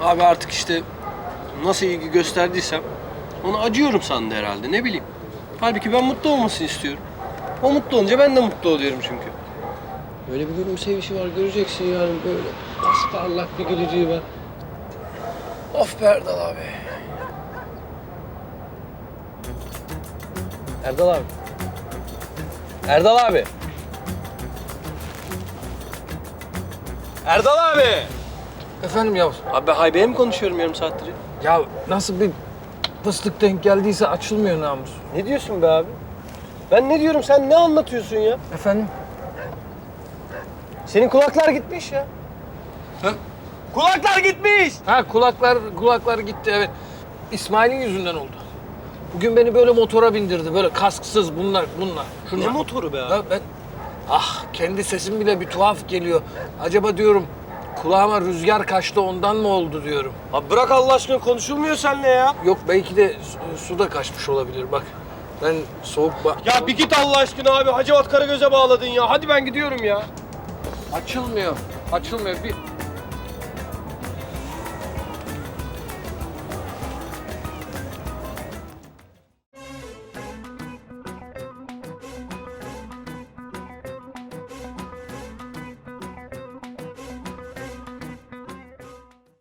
Abi artık işte nasıl ilgi gösterdiysem ona acıyorum sandı herhalde ne bileyim. Halbuki ben mutlu olmasını istiyorum. O mutlu olunca ben de mutlu oluyorum çünkü. Böyle bir gülümseyişi var göreceksin yani böyle parlak bir gülücüğü var. Of be Erdal abi. Erdal abi. Erdal abi. Erdal abi. Efendim Yavuz. Abi ben haybeye mi konuşuyorum yarım saattir? ya? Ya nasıl bir fıstık denk geldiyse açılmıyor namus. Ne diyorsun be abi? Ben ne diyorum sen ne anlatıyorsun ya? Efendim? Senin kulaklar gitmiş ya. Ha? Kulaklar gitmiş. Ha kulaklar kulaklar gitti evet. İsmail'in yüzünden oldu. Bugün beni böyle motora bindirdi. Böyle kasksız bunlar bunlar. Şunlar. Ne motoru be abi? Ya ben ah kendi sesim bile bir tuhaf geliyor. Acaba diyorum kulağıma rüzgar kaçtı ondan mı oldu diyorum. Abi bırak Allah aşkına konuşulmuyor seninle ya. Yok belki de su, su da kaçmış olabilir bak. Ben soğuk ba- Ya bir git Allah aşkına abi. Hacivat Karagöz'e bağladın ya. Hadi ben gidiyorum ya. açılmıyor. Açılmıyor. Bir